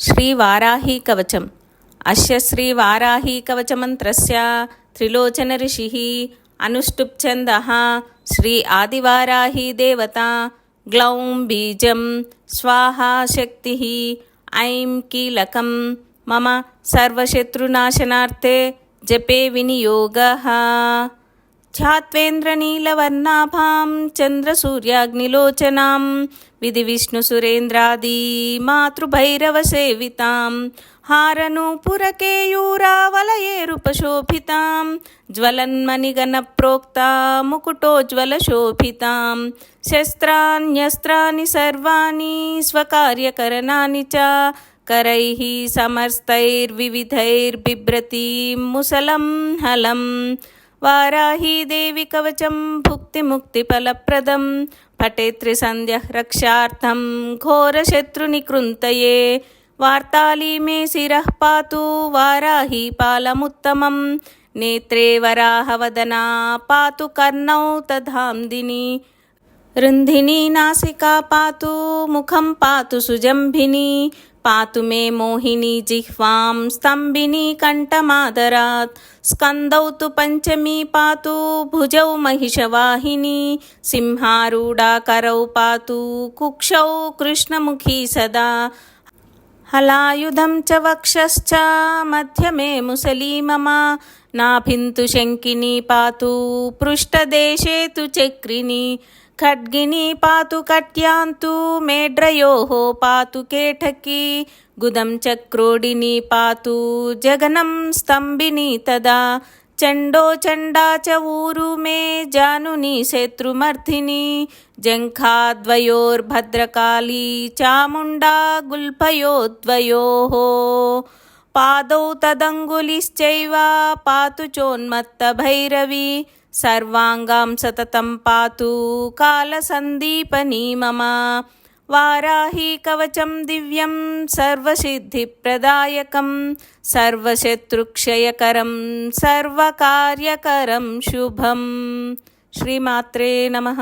శ్రీ వారాహీ కవచం అశ్య శ్రీ వారాహీ కవచమంత్రస్య త్రిలోచన ఋషి అనుష్టుప్ ఛంద శ్రీ ఆదివారాహీ దేవత గ్లౌం బీజం స్వాహా శక్తి ఐం కీలకం మమ సర్వశత్రునాశనార్థే జపే వినియోగ ध्यात्वेन्द्रनीलवर्णाभां चन्द्रसूर्याग्निलोचनां विधिविष्णुसुरेन्द्रादी मातृभैरवसेवितां हारनूपुरकेयूरावलयेरुपशोभितां ज्वलन्मणिगणप्रोक्ता मुकुटोज्ज्वलशोभितां शस्त्राण्यस्त्राणि सर्वाणि स्वकार्यकरणानि च करैः समस्तैर्विविधैर्बिभ्रतीं मुसलं हलम् వారాహీదేవి కవచం భుక్తిముక్తిఫలప్రదం పటేత్రిసంధ్య రక్షార్థం ఘోరశత్రునికృంతయే వార్తాళీ మే శిరః పాతు వారాహీ పాలముత్తమం. నేత్రే వరాహవదనా పాతు కర్ణౌ తధాందిని రుంధిని నాసికా పాతు ముఖం పాతు సుజంభిని. పాతు మే మోహిని జిహ్వాం స్తంభిని కంఠమాదరాత్. స్కందౌ తు పంచమీ పాతు భుజౌ మహిషవాహిని. సింహారూఢాకరౌ పాతు కుక్షౌ కృష్ణముఖీ సదా. హలాయుధం చ వక్షశ్చ మధ్యమే ముసలీ మమ నాభింతు శంకిని పాతు పృష్ఠదేశే తు చక్రిని. ಖಡ್ಗಿನಿ ಪಾತು ಕಟ್ಯಾಂತು ಮೇಡ್ರಯೋ ಪಾತು ಕೇಟಕಿ ಗುದಂ ಚಕ್ರೋಡಿನಿ ಪಾತು ಜಗನಂ ಸ್ತಂಭಿನಿ ತದಾ ಚಂಡೋ ಚಂಡಾ ಚ ಊರು ಮೇ ಜಾನುನಿ ಶತ್ರುಮರ್ಥಿನಿ ಜಂಖಾದ್ವಯೋರ್ಭದ್ರಕಾಲಿ ಚಾಮುಂಡಾ ಗುಲ್ಫಯೋದ್ವಯೋ पादौ ತದಂಗುಲಿಶ್ಚೈವ ಪಾತು ಚೋನ್ಮತ್ತ ಭೈರವಿ सर्वाङ्गां सततं पातु कालसन्दीपनी मम वाराही कवचं दिव्यं सर्वसिद्धिप्रदायकं सर्वशत्रुक्षयकरं सर्वकार्यकरं शुभं श्रीमात्रे नमः